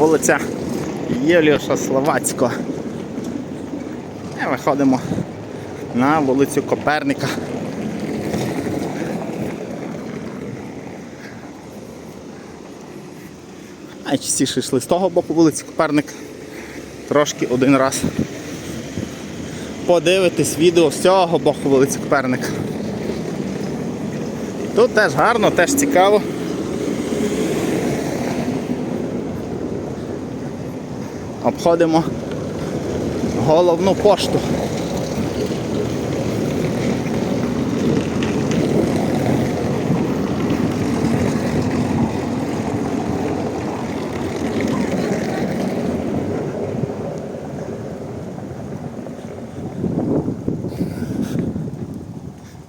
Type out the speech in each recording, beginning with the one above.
вулиця Єліша Словацького. І виходимо на вулицю Коперника. Найчастіше йшли з того боку вулиці Коперник. Трошки один раз подивитись відео з цього боку вулиці Коперник. Тут теж гарно, теж цікаво. Обходимо головну пошту.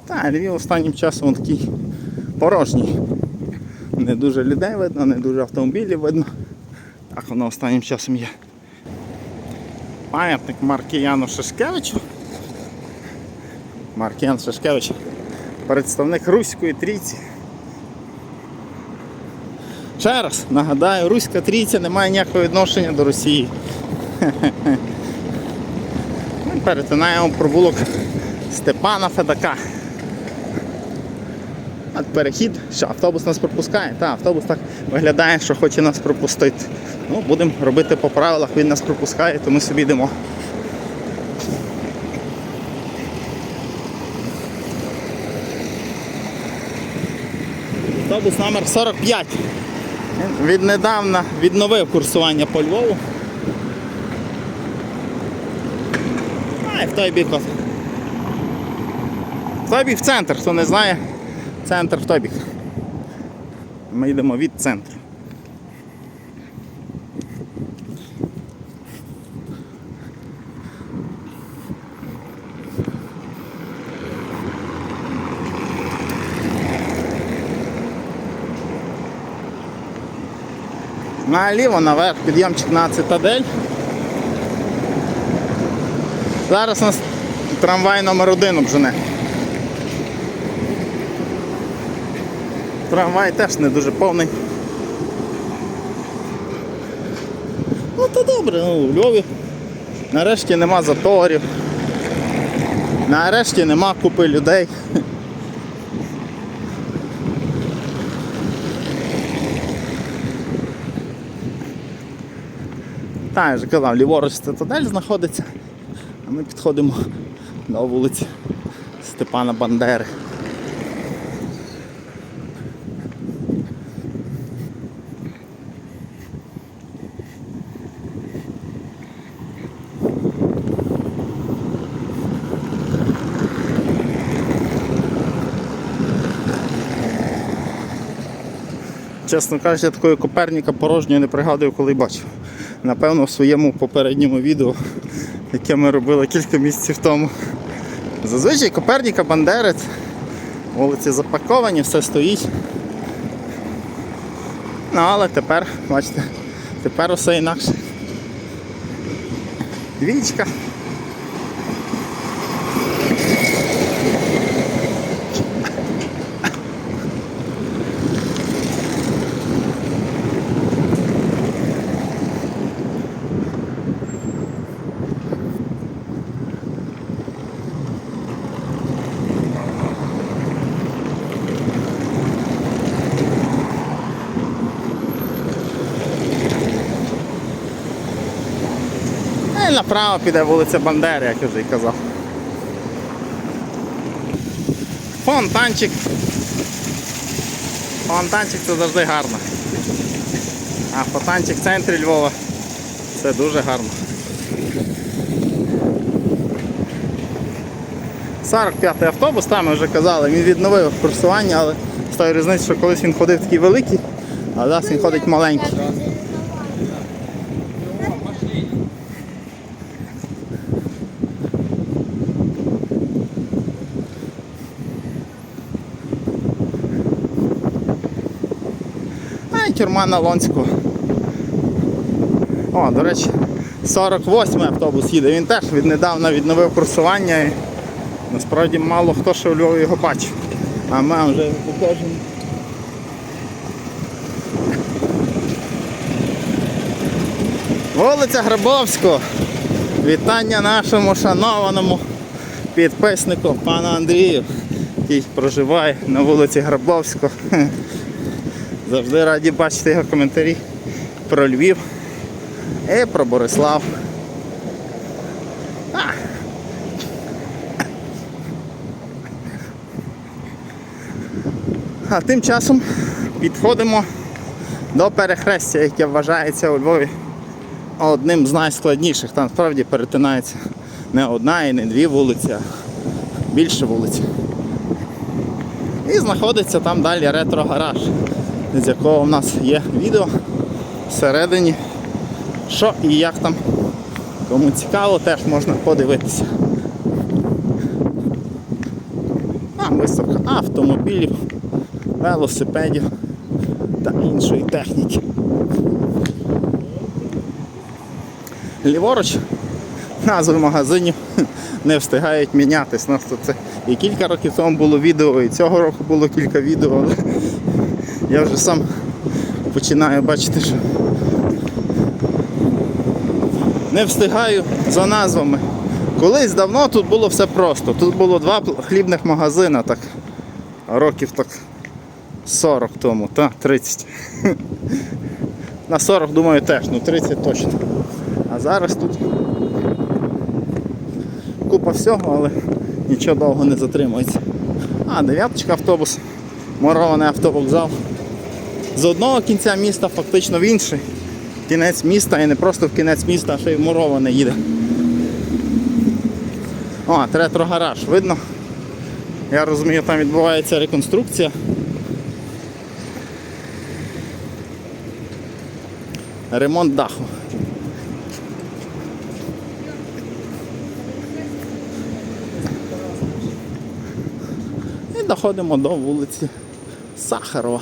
Та, Львів останнім часом такий порожній. Не дуже людей видно, не дуже автомобілів видно. Так воно останнім часом є. Пам'ятник Маркіяну Шишкевичу. Маркіян Шишкевич, представник Руської трійці. Ще раз нагадаю, Руська трійця не має ніякого відношення до Росії. Ми перетинаємо провулок Степана Федака. Перехід, що автобус нас пропускає. Та, автобус так виглядає, що хоче нас пропустити. Ну, будемо робити по правилах, він нас пропускає, то ми собі йдемо. Автобус номер 45. Він Віднедавна відновив курсування по Львову. А, і в той бік. В той бік в центр, хто не знає, центр в той бік. Ми йдемо від центру. Наліво наверх, підйомчик на цитадель. Зараз нас трамвай номер один обжене. Трамвай теж не дуже повний. Ну то добре, ну, у Львові. Нарешті нема заторів. Нарешті нема купи людей. Так, я вже казав, ліворуч цитадель знаходиться, а ми підходимо до вулиці Степана Бандери. Чесно кажучи, я такої Коперніка порожньої не пригадую, коли бачив. Напевно, в своєму попередньому відео, яке ми робили кілька місяців тому. Зазвичай Коперніка Бандерець, вулиці запаковані, все стоїть. Ну, але тепер, бачите, тепер усе інакше. Двічка. І направо піде вулиця Бандери, як я вже й казав. Фонтанчик. Фонтанчик це завжди гарно. А фонтанчик в центрі Львова це дуже гарно. 45-й автобус, там ми вже казали, він відновив курсування, але з тою різницею, що колись він ходив такий великий, а зараз він ходить маленький. Тюрма на Лонську. О, до речі, 48-й автобус їде. Він теж віднедавна відновив курсування і насправді мало хто ще у Львові його бачив. А ми вже його покажемо. Вулиця Грабовського. Вітання нашому шанованому підписнику пану Андрію, який проживає на вулиці Грабовського. Завжди раді бачити його коментарі про Львів і про Борислав. А. А тим часом підходимо до перехрестя, яке вважається у Львові одним з найскладніших. Там справді перетинається не одна і не дві вулиці, а більше вулиць. І знаходиться там далі ретро-гараж, з якого в нас є відео всередині, що і як там. Кому цікаво, теж можна подивитися. Там виставка автомобілів, велосипедів та іншої техніки. Ліворуч назви магазинів не встигають мінятись. Нас тут це і кілька років тому було відео, і цього року було кілька відео, я вже сам починаю бачити, що не встигаю за назвами. Колись давно тут було все просто. Тут було два хлібних магазини, так років так 40 тому, та 30. На 40 думаю теж, ну 30 точно. А зараз тут купа всього, але нічого довго не затримується. А, дев'яточка автобус, морований автовокзал. З одного кінця міста фактично в інший. Кінець міста і не просто в кінець міста, а ще й в муроване їде. О, ретро-гараж, видно? Я розумію, там відбувається реконструкція. Ремонт даху. І доходимо до вулиці Сахарова.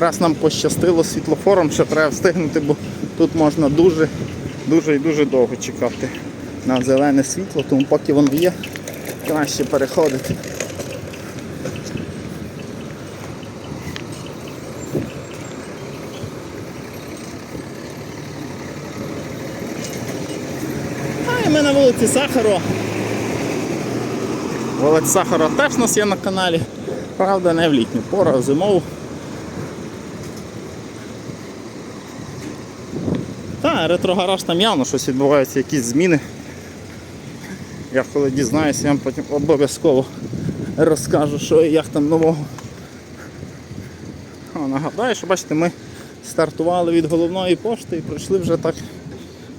Якраз нам пощастило світлофором, що треба встигнути, бо тут можна дуже, дуже і дуже довго чекати на зелене світло, тому поки воно є, краще переходити. А і ми на вулиці Сахарова. Вулиця Сахарова теж у нас є на каналі. Правда, не в літню пору, а зимову. Ретро-гараж там явно щось відбувається, якісь зміни. Я коли дізнаюся, я вам потім обов'язково розкажу, що і як там нового. О, нагадаю, що бачите, ми стартували від головної пошти і пройшли вже так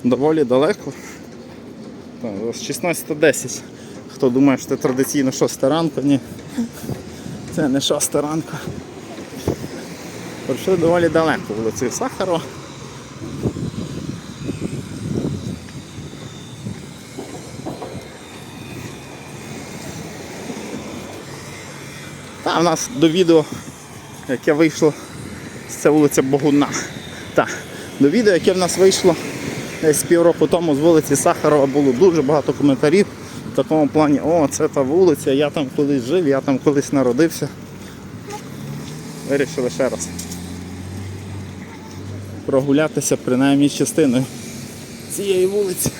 доволі далеко. Так, ось 16.10. Хто думає, що це традиційно 6 ранку, ні. Це не 6 ранку. Пройшли доволі далеко вулицею Сахарова. Та в нас до відео, яке вийшло, це вулиця Богуна. Так, до відео, яке в нас вийшло десь півроку тому з вулиці Сахарова, було дуже багато коментарів в такому плані, о, це та вулиця, я там колись жив, я там колись народився. Вирішили ще раз прогулятися принаймні частиною цієї вулиці.